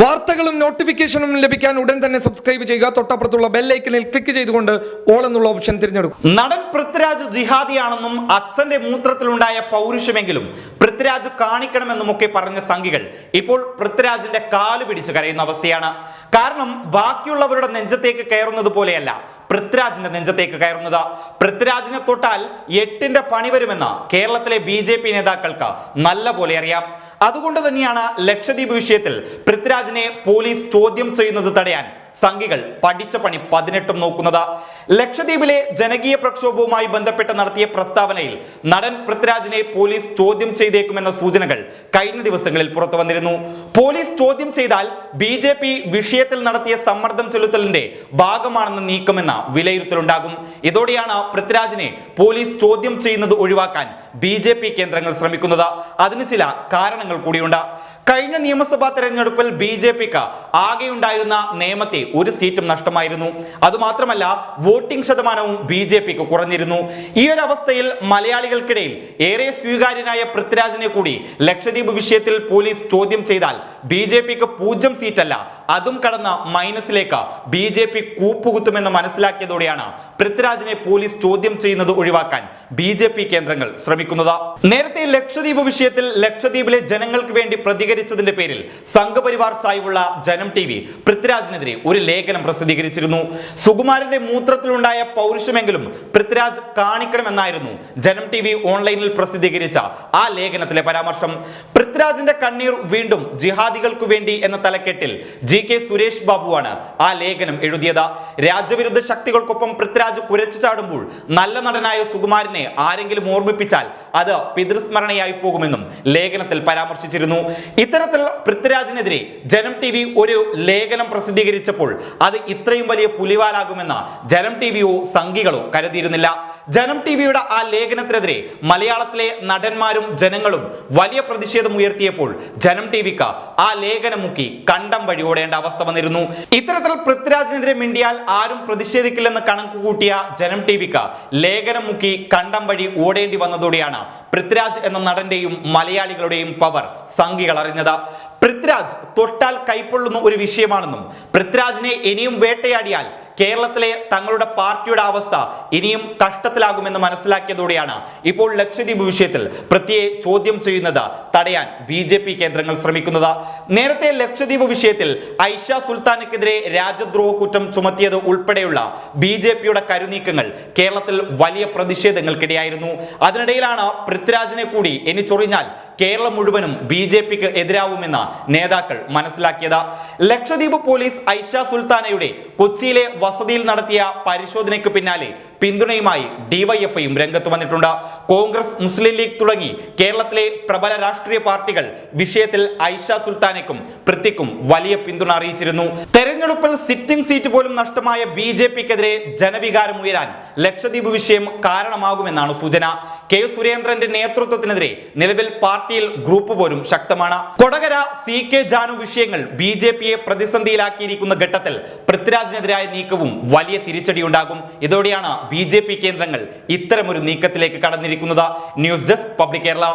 വാർത്തകളും നോട്ടിഫിക്കേഷനും ലഭിക്കാൻ ഉടൻ തന്നെ സബ്സ്ക്രൈബ് ചെയ്യുക. തൊട്ടപ്പുറത്തുള്ള ബെല്ലൈക്കനിൽ ക്ലിക്ക് ചെയ്തുകൊണ്ട് ഓൾ എന്നുള്ള ഓപ്ഷൻ തിരഞ്ഞെടുക്കും. നടൻ പൃഥ്വിരാജ് ജിഹാദിയാണെന്നും അച്ഛന്റെ മൂത്രത്തിലുണ്ടായ പൗരുഷമെങ്കിലും പൃഥ്വിരാജ് കാണിക്കണമെന്നുമൊക്കെ പറഞ്ഞ സംഘികൾ ഇപ്പോൾ പൃഥ്വിരാജിന്റെ കാൽ പിടിച്ച് കരയുന്ന അവസ്ഥയാണ്. കാരണം ബാക്കിയുള്ളവരുടെ നെഞ്ചത്തേക്ക് കയറുന്നത് പോലെയല്ല പൃഥ്വിരാജിന്റെ നെഞ്ചത്തേക്ക് കയറുന്നത്. പൃഥ്വിരാജിനെ തൊട്ടാൽ എട്ടിന്റെ പണി വരുമെന്ന് കേരളത്തിലെ ബി ജെ പി നേതാക്കൾക്ക് നല്ല പോലെ അറിയാം. അതുകൊണ്ട് തന്നെയാണ് ലക്ഷദ്വീപ് വിഷയത്തിൽ പൃഥ്വിരാജിനെ പോലീസ് ചോദ്യം ചെയ്യുന്നത് തടയാൻ സംഘികൾ പഠിച്ച പണി പതിനെട്ടും നോക്കുന്നത്. ലക്ഷദ്വീപിലെ ജനകീയ പ്രക്ഷോഭവുമായി ബന്ധപ്പെട്ട് നടത്തിയ പ്രസ്താവനയിൽ നടൻ പൃഥ്വിരാജിനെ പോലീസ് ചോദ്യം ചെയ്തേക്കുമെന്ന സൂചനകൾ കഴിഞ്ഞ ദിവസങ്ങളിൽ പുറത്തു വന്നിരുന്നു. പോലീസ് ചോദ്യം ചെയ്താൽ ബി ജെ പി വിഷയത്തിൽ നടത്തിയ സമ്മർദ്ദം ചെലുത്തലിന്റെ ഭാഗമാണെന്ന് നീക്കമെന്ന വിലയിരുത്തലുണ്ടാകും. ഇതോടെയാണ് പൃഥ്വിരാജിനെ പോലീസ് ചോദ്യം ചെയ്യുന്നത് ഒഴിവാക്കാൻ ബി കേന്ദ്രങ്ങൾ ശ്രമിക്കുന്നത്. അതിന് ചില കാരണങ്ങൾ കൂടിയുണ്ട്. കഴിഞ്ഞ നിയമസഭാ തെരഞ്ഞെടുപ്പിൽ ബി ജെ പിക്ക് ആകെയുണ്ടായിരുന്ന നിയമത്തെ ഒരു സീറ്റും നഷ്ടമായിരുന്നു. അതുമാത്രമല്ല വോട്ടിംഗ് ശതമാനവും ബി ജെ പിക്ക് കുറഞ്ഞിരുന്നു. ഈ ഒരു അവസ്ഥയിൽ മലയാളികൾക്കിടയിൽ ഏറെ സ്വീകാര്യനായ പൃഥ്വിരാജിനെ കൂടി ലക്ഷദ്വീപ് വിഷയത്തിൽ പോലീസ് ചോദ്യം ചെയ്താൽ ബി ജെ പിക്ക് പൂജ്യം സീറ്റല്ല അതും കടന്ന മൈനസിലേക്ക് ബി ജെ പി കൂപ്പുകുത്തുമെന്ന് മനസ്സിലാക്കിയതോടെയാണ് പൃഥ്വിരാജിനെ പോലീസ് ചോദ്യം ചെയ്യുന്നത് ഒഴിവാക്കാൻ ബി ജെ പി കേന്ദ്രങ്ങൾ ശ്രമിക്കുന്നത്. നേരത്തെ ലക്ഷദ്വീപ് വിഷയത്തിൽ ലക്ഷദ്വീപിലെ ജനങ്ങൾക്ക് വേണ്ടി പ്രതികരിച്ചതിന്റെ പേരിൽ സംഘപരിവാർ ചായ്വുള്ള ജനം ടി വി പൃഥ്വിരാജിനെതിരെ ഒരു ലേഖനം പ്രസിദ്ധീകരിച്ചിരുന്നു. സുകുമാരന്റെ മൂത്രത്തിലുണ്ടായ പൗരുഷമെങ്കിലും പൃഥ്വിരാജ് കാണിക്കണമെന്നായിരുന്നു ജനം ടി വി ഓൺലൈനിൽ പ്രസിദ്ധീകരിച്ച ആ ലേഖനത്തിലെ പരാമർശം. പൃഥ്വിരാജിന്റെ കണ്ണീർ വീണ്ടും ജിഹാദികൾക്കു വേണ്ടി എന്ന തലക്കെട്ടിൽ ജി കെ സുരേഷ് ബാബുവാണ് ആ ലേഖനം എഴുതിയത്. രാജ്യവിരുദ്ധ ശക്തികൾക്കൊപ്പം പൃഥ്വിരാജ് കുരച്ചു ചാടുമ്പോൾ നല്ല നടനായ സുകുമാരനെ ആരെങ്കിലും ഓർമ്മിപ്പിച്ചാൽ അത് പിതൃസ്മരണയായി പോകുമെന്നും ലേഖനത്തിൽ പരാമർശിച്ചിരുന്നു. ഇത്തരത്തിൽ പൃഥ്വിരാജിനെതിരെ ജനം ടി വി ഒരു ലേഖനം പ്രസിദ്ധീകരിച്ചപ്പോൾ അത് ഇത്രയും വലിയ പുലിവാലാകുമെന്ന് ജനം ടി വിയോ സംഘികളോ കരുതിയിരുന്നില്ല. ജനം ടി വിയുടെ ആ ലേഖനത്തിനെതിരെ മലയാളത്തിലെ നടന്മാരും ജനങ്ങളും വലിയ പ്രതിഷേധം ഉയർത്തിയപ്പോൾ ജനം ടി വിക്ക് ആ ലേഖനം മുക്കി കണ്ടം വഴി ഓടേണ്ട അവസ്ഥ വന്നിരുന്നു. ഇത്തരത്തിൽ പൃഥ്വിരാജിനെതിരെ മിണ്ടിയാൽ ആരും പ്രതിഷേധിക്കില്ലെന്ന് കണക്ക് കൂട്ടിയ ജനം ടി വിക്ക് ലേഖനം മുക്കി കണ്ടം വഴി ഓടേണ്ടി വന്നതോടെയാണ് പൃഥ്വിരാജ് എന്ന നടന്റെയും മലയാളികളുടെയും പവർ സംഘികൾ അറിഞ്ഞത്. പൃഥ്വിരാജ് തൊട്ടാൽ കൈപ്പൊള്ളുന്ന ഒരു വിഷയമാണെന്നും പൃഥ്വിരാജിനെ ഇനിയും വേട്ടയാടിയാൽ കേരളത്തിലെ തങ്ങളുടെ പാർട്ടിയുടെ അവസ്ഥ ഇനിയും കഷ്ടത്തിലാകുമെന്ന് മനസ്സിലാക്കിയതോടെയാണ് ഇപ്പോൾ ലക്ഷദ്വീപ് വിഷയത്തിൽ പ്രത്യേക ചോദ്യം ചെയ്യുന്നത് തടയാൻ ബി ജെ പി കേന്ദ്രങ്ങൾ ശ്രമിക്കുന്നത്. നേരത്തെ ലക്ഷദ്വീപ് വിഷയത്തിൽ ഐഷ സുൽത്താനക്കെതിരെ രാജ്യദ്രോഹ കുറ്റം ചുമത്തിയത് ഉൾപ്പെടെയുള്ള ബി ജെ പിയുടെ കരുനീക്കങ്ങൾ കേരളത്തിൽ വലിയ പ്രതിഷേധങ്ങൾക്കിടയായിരുന്നു. അതിനിടയിലാണ് പൃഥ്വിരാജിനെ കൂടി ഇനി ചൊറിഞ്ഞാൽ കേരളം മുഴുവനും ബി ജെ പിക്ക് എതിരാവുമെന്ന് നേതാക്കൾ മനസ്സിലാക്കിയത്. ലക്ഷദ്വീപ് പോലീസ് ഐഷ സുൽത്താനയുടെ കൊച്ചിയിലെ വസതിയിൽ നടത്തിയ പരിശോധനയ്ക്ക് പിന്നാലെ പിന്തുണയുമായി ഡിവൈഎഫ്ഐയും രംഗത്ത് വന്നിട്ടുണ്ട്. കോൺഗ്രസ് മുസ്ലിം ലീഗ് തുടങ്ങി കേരളത്തിലെ പ്രബല രാഷ്ട്രീയ പാർട്ടികൾ വിഷയത്തിൽ ഐഷ സുൽത്താനയ്ക്കും പൃഥ്വിക്കും വലിയ പിന്തുണ അറിയിച്ചിരുന്നു. തെരഞ്ഞെടുപ്പിൽ സിറ്റിംഗ് സീറ്റ് പോലും നഷ്ടമായ ബി ജെ പിക്കെതിരെ ജനവികാരം ഉയരാൻ ലക്ഷദ്വീപ് വിഷയം കാരണമാകുമെന്നാണ് സൂചന. കെ സുരേന്ദ്രന്റെ നേതൃത്വത്തിനെതിരെ നിലവിൽ പാർട്ടിയിൽ ഗ്രൂപ്പ് പോലും ശക്തമാണ്. കൊടകര സി കെ ജാനു വിഷയങ്ങൾ ബി ജെ പിയെ പ്രതിസന്ധിയിലാക്കിയിരിക്കുന്ന ഘട്ടത്തിൽ പൃഥ്വിരാജിനെതിരായ നീക്കവും വലിയ തിരിച്ചടിയുണ്ടാകും. ഇതോടെയാണ് ബി കേന്ദ്രങ്ങൾ ഇത്തരമൊരു നീക്കത്തിലേക്ക് കടന്നിരിക്കുന്നത്. News desk public Kerala